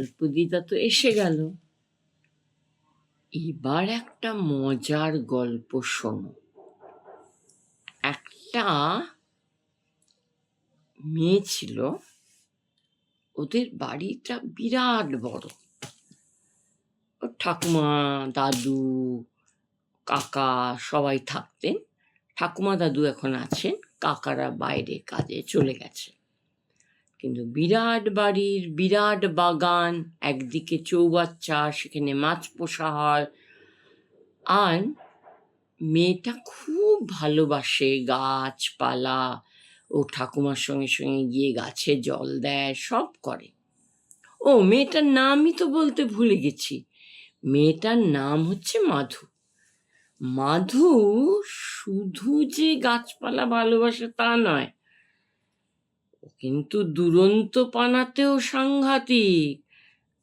গল্প দিদা তো এসে গেল। এবার একটা মজার গল্প শোনো। একটা মেয়ে ছিল, ওদের বাড়িটা বিরাট বড়। ওর ঠাকুমা, দাদু, কাকা সবাই থাকতেন। ঠাকুমা, দাদু এখন আছেন, কাকারা বাইরে কাজে চলে গেছে। কিন্তু বিরাট বাড়ির বিরাট বাগান, একদিকে চৌবাচ্চা, সেখানে মাছ পোষা হয় আর মেয়েটা খুব ভালোবাসে গাছপালা ও ঠাকুমার সঙ্গে সঙ্গে গিয়ে গাছে জল দেয়, সব করে। ও, মেয়েটার নামই তো বলতে ভুলে গেছি। মেয়েটার নাম হচ্ছে মাধু। মাধু শুধু যে গাছপালা ভালোবাসে তা নয় কিন্তু দুরন্ত পানাতেও সাংঘাতিক।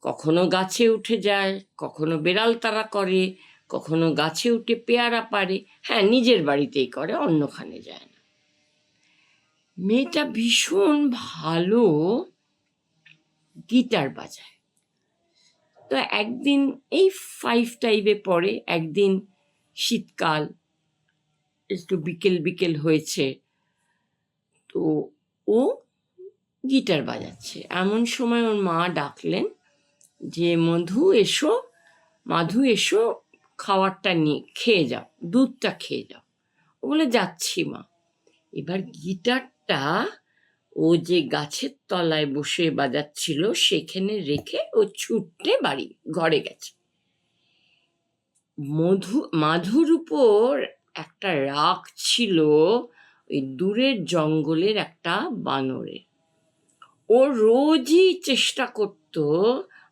কখনো গাছে উঠে যায়, কখনো বেড়াল তারা করে, কখনো গাছে উঠে পেয়ারা পারে হ্যাঁ নিজের বাড়িতেই করে, অন্যখানে যায় না। মেয়েটা ভীষণ ভালো গিটার বাজায়। তো একদিন এই ফাইভ টাইপে পড়ে, একদিন শীতকাল, একটু বিকেল বিকেল হয়েছে। তো ও গিটার বাজাচ্ছে। এমন সময় ওর মা ডাকলেন যে, মধু, এসো, মাধু, এসো খাওয়ারটা নিয়ে খেয়ে যাও, দুধটা খেয়ে যাও। ও বলে, যাচ্ছি মা। এবার গিটারটা ও যে গাছের তলায় বসে বাজাচ্ছিল, সেখানে রেখে ও ছুটে বাড়ি, ঘরে গেছে। মধু, মাধুর উপর একটা রাগ ছিল, ওই দূরের জঙ্গলের একটা বানরে ও রোজই চেষ্টা করত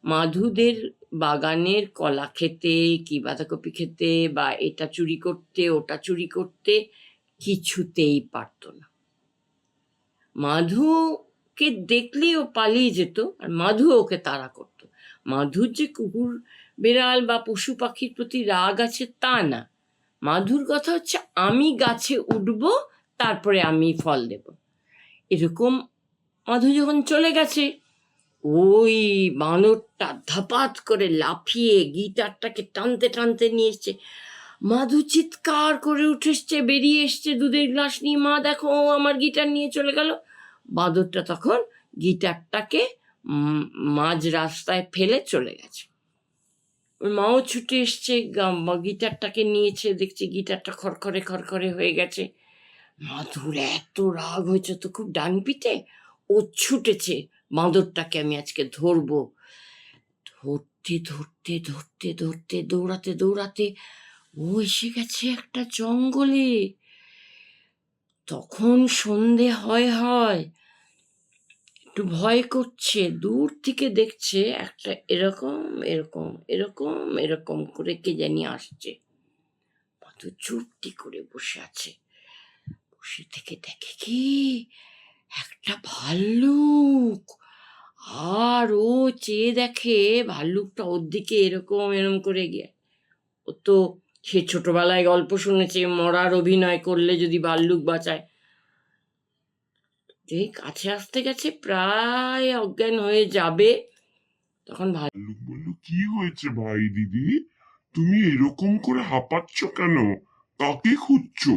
মাধুদের বাগানের কলা খেতে, কি বাঁধাকপি খেতে বা এটা চুরি করতে, ওটা চুরি করতে কিছুতেই পারতো না। মাধুকে দেখলেই ও পালিয়ে যেত আর মাধু ওকে তাড়া করত। মাধুর যে কুকুর, বেড়াল বা পশু পাখির প্রতি রাগ আছে তা না। মাধুর কথা হচ্ছে, আমি গাছে উঠব, তারপরে আমি ফল দেব। এরকম মাধু যখন চলে গেছে, ওই বানরটা ধাপাত করে লাফিয়ে গিটারটাকে টানতে টানতে নিয়ে এসছে। মাধু চিৎকার করে উঠে এসছে, বেরিয়ে এসছে দুধের গ্লাস নিয়ে, মা, দেখো, ও আমার গিটার নিয়ে চলে গেল। বাঁদরটা তখন গিটারটাকে মাঝ রাস্তায় ফেলে চলে গেছে। ওর মাও ছুটে এসছে গিটারটাকে নিয়েছে, দেখছে গিটারটা খড়খড়ে খড়খড়ে হয়ে গেছে। মাধুর এত রাগ হয়েছে, তো খুব ডান পিঠে ও ছুটেছে। বাঁদরটাকে আমি আজকে ধরবো। ধরতে ধরতে ধরতে ধরতে, দৌড়াতে দৌড়াতে ও এসে গেছে একটা জঙ্গলে। তখন সন্ধে হয় হয়। একটু ভয় করছে। দূর থেকে দেখছে একটা এরকম এরকম এরকম এরকম করে কে জানি আসছে। কত চুপটি করে বসে আছে। বসে থেকে দেখে কি? একটা ভাল্লুক। আর ও চেয়ে দেখে ভাল্লুকটা ওর দিকে এরকম এরকম করে গিয়ে ও তো সে ছোটবেলায় গল্প শুনেছে, মরার অভিনয় করলে যদি ভাল্লুক বাঁচায়। যেই কাছে আসতে গেছে প্রায় অজ্ঞান হয়ে যাবে, তখন ভাল্লুক বলল, কি হয়েছে ভাই দিদি? তুমি এরকম করে হাঁপাচ্ছ কেন? কাকে খুঁজছো?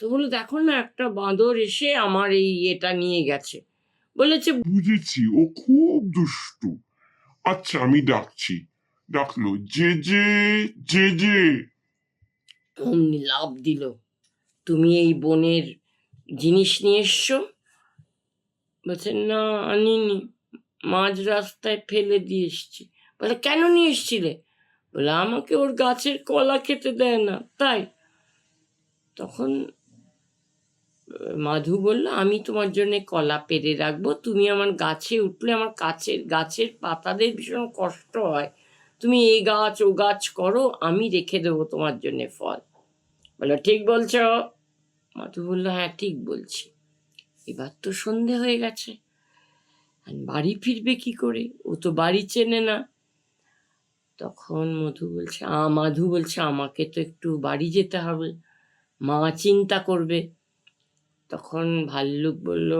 তো বলল দেখো না একটা বাঁদর এসে আমার এই এটা নিয়ে গেছে। বলেছে বুঝেছি ও খুব দুষ্টু। আচ্ছা আমি ডাকছি। ডাকলো যে যে যে যে। অমনি লাভ দিল। তুমি এই বনের জিনিস নিয়ে এসছো? বলছে না আনিনি। মাঝ রাস্তায় ফেলে দিয়ে এসছি। বলে কেন নিয়ে এসছিলে? বলে আমাকে ওর গাছের কলা খেতে দেয় না তাই। তখন মাধু বলল, আমি তোমার জন্য কলা পেরে রাখব। তুমি আমার গাছে উঠলে আমার গাছের গাছের পাতাদের ভীষণ কষ্ট হয়। তুমি এই গাছ, ও গাছ করো, আমি রেখে দেবো তোমার জন্য ফল। বলল, ঠিক বলছো। মাধু বলল হ্যাঁ ঠিক বলছি। এবার তো সন্ধে হয়ে গেছে। বাড়ি ফিরবে কি করে? ও তো বাড়ি চেনে না। তখন মধু বলছে, আ, মাধু বলছে, আমাকে তো একটু বাড়ি যেতে হবে। মা চিন্তা করবে। তখন ভাল্লুক বলল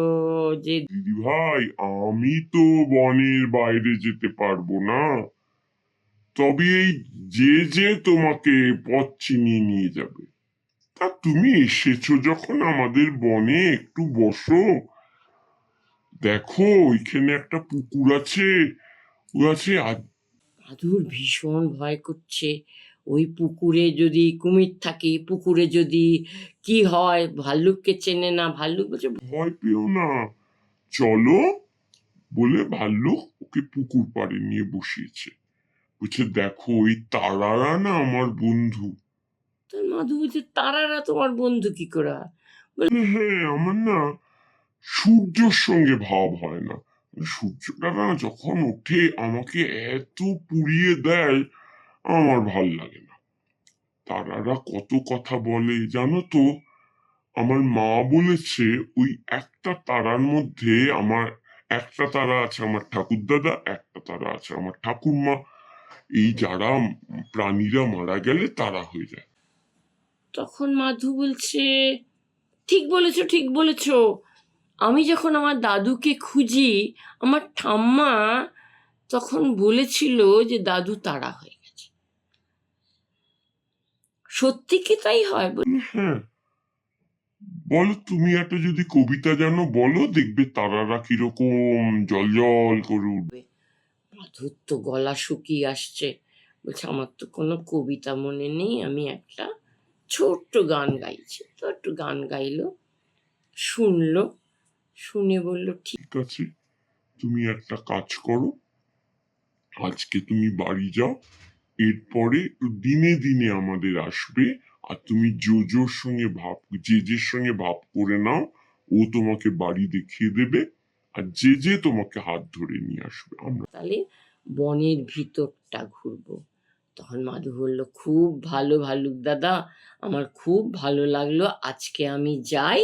যে দিদি ভাই আমি তো বনের বাইরে যেতে পারব না। তবে এই যে যে তোমাকে পথ চিনিয়ে নিয়ে যাবে। তা তুমি এসেছ যখন আমাদের বনে একটু বসো। দেখো ওইখানে একটা পুকুর আছে। ও আছে মাধুর ভীষণ ভয় করছে। ওই পুকুরে যদি কুমির থাকে পুকুরে যদি কি হয়, ভাল্লুককে চেনে না, ভাল্লুক বলছে, ভয় পেও না। চলো। বলে ভাল্লুক ওকে পুকুর পাড়ে নিয়ে বসিয়েছে। বলছে, দেখো, ওই তারারা না আমার বন্ধু। তোর মাধু বলছে, তারারা তোমার বন্ধু কি করে? হয়?" হ্যাঁ আমার না সূর্যর সঙ্গে ভাব হয় না। সূর্যটা না যখন ওঠে, আমাকে এত পুড়িয়ে দেয় আমার ভালো লাগে না। তারারা কত কথা বলে জানো তো? আমার মা বলেছে, ওই একটা তারার মধ্যে আমার একটা তারা আছে আমার ঠাকুরদাদা একটা তারা আছে আমার ঠাকুরমা। এই যারা প্রাণীরা মারা গেলে তারা হয়ে যায়। তখন মাধু বলছে, ঠিক বলেছ ঠিক বলেছ। আমি যখন আমার দাদুকে খুঁজি, আমার ঠাম্মা তখন বলেছিল যে, দাদু তারা হয়ে সত্যি কি তাই হয়? বল- হ্যাঁ। বলো তুমি একটা যদি কবিতা জানো বলো দেখবে তারারা কীরকম জল জল করে উঠবে মাধুর তো গলা শুকিয়ে আসছে। বলছে আমার তো কোনো কবিতা মনে নেই আমি একটা ছোট্ট গান গাইছি। তো একটু গান গাইলো শুনলো শুনে বলল ঠিক আছে তুমি একটা কাজ করো আজকে তুমি বাড়ি যাও এরপরে দিনে দিনে আমাদের আসবে। আর তুমি জোজোর সঙ্গে ভাব যে যে সঙ্গে ভাব করে নাও, ও তোমাকে বাড়ি দেখিয়ে দেবে। আর যে যে তোমাকে হাত ধরে নিয়ে আসবে। আমরা তাহলে বনের ভিতরটা ঘুরবো। তখন মাধু বলল, খুব ভালো ভালুক দাদা, আমার খুব ভালো লাগল। আজকে আমি যাই,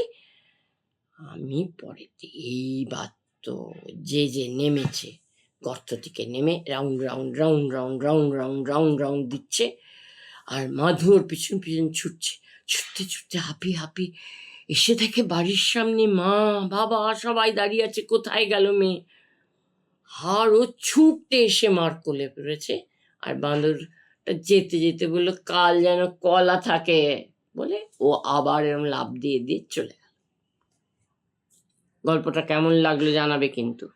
আমি পরে এইবার তো যে যে নেমেছে। গর্ত থেকে নেমে round round round round round round round round দিচ্ছে আর মাধু ওর পিছন পিছন ছুটছে। ছুটতে ছুটতে হাঁপি হাঁপি এসে দেখে বাড়ির সামনে মা, বাবা সবাই দাঁড়িয়ে আছে, কোথায় গেল মেয়ে? আর ও ছুটতে এসে মার কোলে পড়েছে আর বাঁদরটা যেতে যেতে বলল, কাল যেন কলা থাকে। বলে ও আবার এরম লাভ দিয়ে দিয়ে চলে গেল। গল্পটা কেমন লাগল জানাবে কিন্তু।